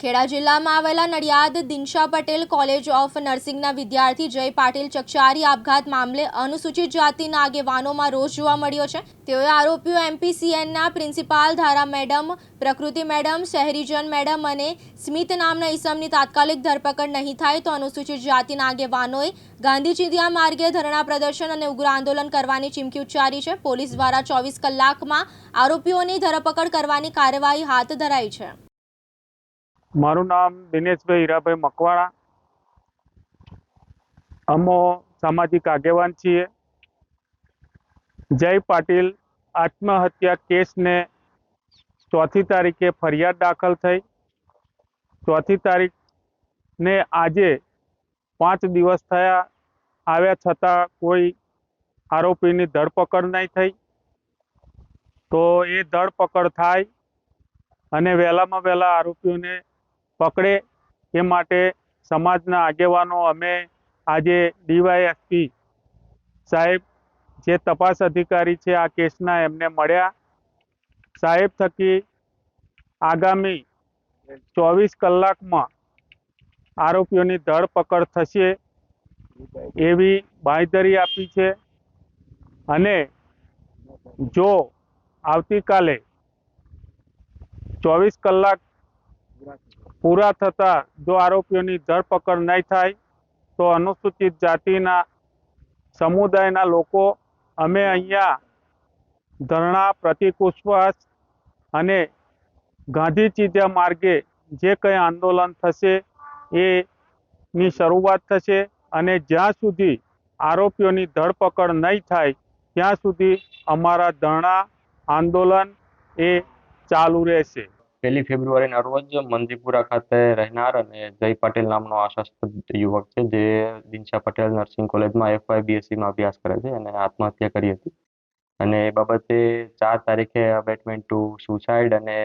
ખેડા જિલ્લામાં આવેલા Nadiad Dinsha Patel college of નર્સિંગના વિદ્યાર્થી જય પાટીલ ચકચારી આપઘાત મામલે અનુસૂચિત જાતિના આગેવાનોમાં રોષ જોવા મળ્યો છે. તેઓએ આરોપીઓ એમપીસીએનના principal Dhara madam, Prakruti madam, શહેરીજન madam અને સ્મિત નામના ઇસમની તાત્કાલિક ધરપકડ નહીં થાય તો અનુસૂચિત જાતિના આગેવાનોએ ગાંધી ચિંધ્યા માર્ગે ધરણા પ્રદર્શન અને ઉગ્ર આંદોલન કરવાની ચીમકી ઉચ્ચારી છે. પોલીસ દ્વારા ચોવીસ કલાકમાં આરોપીઓની ધરપકડ કરવાની કાર્યવાહી હાથ ધરાઈ છે. મારું નામ દિનેશભાઈ હીરાભાઈ મકવાણા. અમો સામાજિક આગેવાન છીએ. જય પાટીલ આત્મહત્યા કેસને ચોથી તારીખે ફરિયાદ દાખલ થઈ. ચોથી તારીખને આજે પાંચ દિવસ થયા આવ્યા છતાં કોઈ આરોપીની ધરપકડ નહીં થઈ. તો એ ધરપકડ થાય અને વહેલામાં વહેલા આરોપીઓને પકડે એ માટે સમાજના આગેવાનો અમે આજે ડીવાયએસપી સાહેબ જે તપાસ અધિકારી છે આ કેસના એમને મળ્યા. સાહેબ થકી આગામી ચોવીસ કલાકમાં આરોપીઓની ધરપકડ થશે એવી બાંયધરી આપી છે. અને જો આવતીકાલે ચોવીસ કલાક પૂરા થતાં જો આરોપીઓની ધરપકડ નહીં થાય, તો અનુસૂચિત જાતિના સમુદાયના લોકો અમે અહીંયા ધરણા પ્રતિકુશ્વાસ અને ગાંધી ચીજા માર્ગે જે કંઈ આંદોલન થશે, એની શરૂઆત થશે અને જ્યાં સુધી આરોપીઓની ધરપકડ નહીં થાય, ત્યાં સુધી અમારા ધરણા આંદોલન એ ચાલુ રહેશે. પહેલી ફેબ્રુઆરીના રોજ મંદીપુરા ખાતે રહેનાર અને જય પટેલ નામનો આશાસ્પદ યુવક છે, જે દિનશા પટેલ નર્સિંગ કોલેજમાં એફવાય બીએસસીમાં અભ્યાસ કરે છે અને આત્મહત્યા કરી હતી. અને એ બાબતે ચાર તારીખે અબેટમેન્ટ ટુ સુસાઇડ અને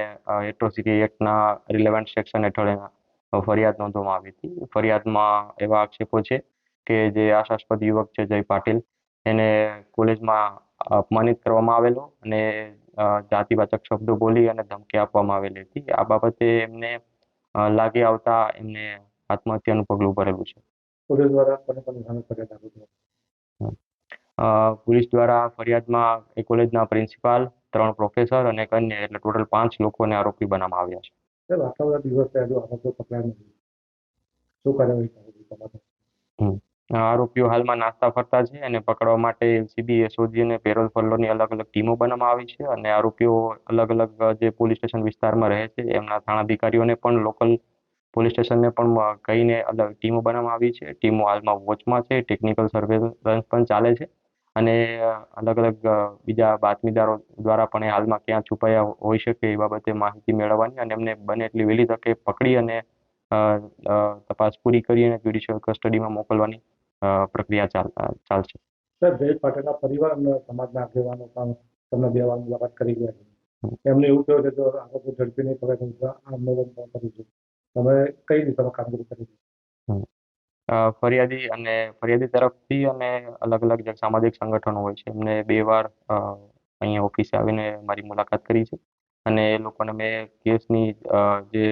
એટ્રોસિટી એક્ટના રિલેવન્ટ સેક્શન હેઠળ ફરિયાદ નોંધવામાં આવી હતી. ફરિયાદમાં એવા આક્ષેપો છે કે જે આશાસ્પદ યુવક છે જય પાટીલ, એને કોલેજમાં અપમાનિત કરવામાં આવેલો અને જાતિવાચક શબ્દો બોલી અને ધમકી આપવામાં આવેલી હતી. આ બાબતે એમને લાગી આવતા એમને આત્મહત્યાનું પગલું ભરેલું છે. પોલીસ દ્વારા ફરિયાદમાં એ કોલેજના પ્રિન્સિપાલ ત્રણ પ્રોફેસર અને એક અન્ય એટલે ટોટલ પાંચ લોકોને આરોપી બનાવવામાં આવ્યા છે. આરોપીઓ હાલમાં નાસ્તા ફરતા છે અને પકડવા માટે એલસીબી એસઓજી અને પેરોલ ફલ્લોની અલગ અલગ ટીમો બનાવવામાં આવી છે અને આરોપીઓ અલગ અલગ જે પોલીસ સ્ટેશન વિસ્તારમાં રહે છે, એમના થાણાધિકારીઓને પણ લોકલ પોલીસ સ્ટેશનને પણ કહીને અલગ ટીમો બનાવવામાં આવી છે. ટીમો હાલમાં વોચમાં છે, ટેકનિકલ સર્વેલન્સ પણ ચાલે છે અને અલગ અલગ બીજા બાતમીદારો દ્વારા પણ એ હાલમાં ક્યાં છુપાયા હોઈ શકે એ બાબતે માહિતી મેળવવાની અને એમને બને એટલી વહેલી તકે પકડી અને તપાસ પૂરી કરી અને જ્યુડિશિયલ કસ્ટડીમાં મોકલવાની પ્રક્રિયા ચાલ ચાલશે. સર જયેશ પાટીલના પરિવાર અને સમાજના આગેવાનો પણ તમને બે વાર મુલાકાત કરી ગયા છે. એમને એવું કહ્યું છે કે આરોપી ઝડપી નહીં પકડે આંદોલન પણ કરીશું તમે કઈ દિશામાં કામગીરી કરી છે? ફરિયાદી અને ફરિયાદી તરફથી અને અલગ અલગ જે સામાજિક સંગઠનો હોય છે. એમને બે વાર અહીંયા ઓફિસે આવીને મારી મુલાકાત કરી છે. અને એ લોકોને મેં કેસની જે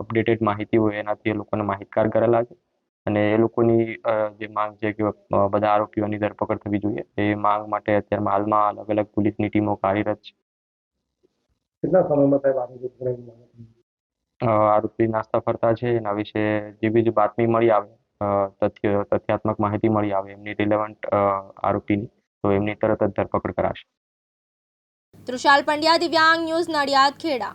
અપડેટેડ માહિતી હોય એનાથી એ લોકોને માહિતગાર કરેલા છે. અને એ લોકોની જે માંગ છે કે બધા આરોપીઓની ધરપકડ થવી જોઈએ એ માંગ માટે અત્યારમાં હાલમાં અલગ અલગ પોલીસની ટીમો કાર્યરત છે. કેટલા સમયમાં સાહેબ આરોપી આરોપી નાસ્તા ફરતા છે એના વિશે જે બી બાતમી મળી આવે તથ્ય તથ્યાત્મક માહિતી મળી આવે એમની રિલેવન્ટ આરોપીની તો એમની તરત જ ધરપકડ કરાશે. તૃષાલ પંડ્યા દિવ્યાંગ ન્યૂઝ નડિયાદ ખેડા.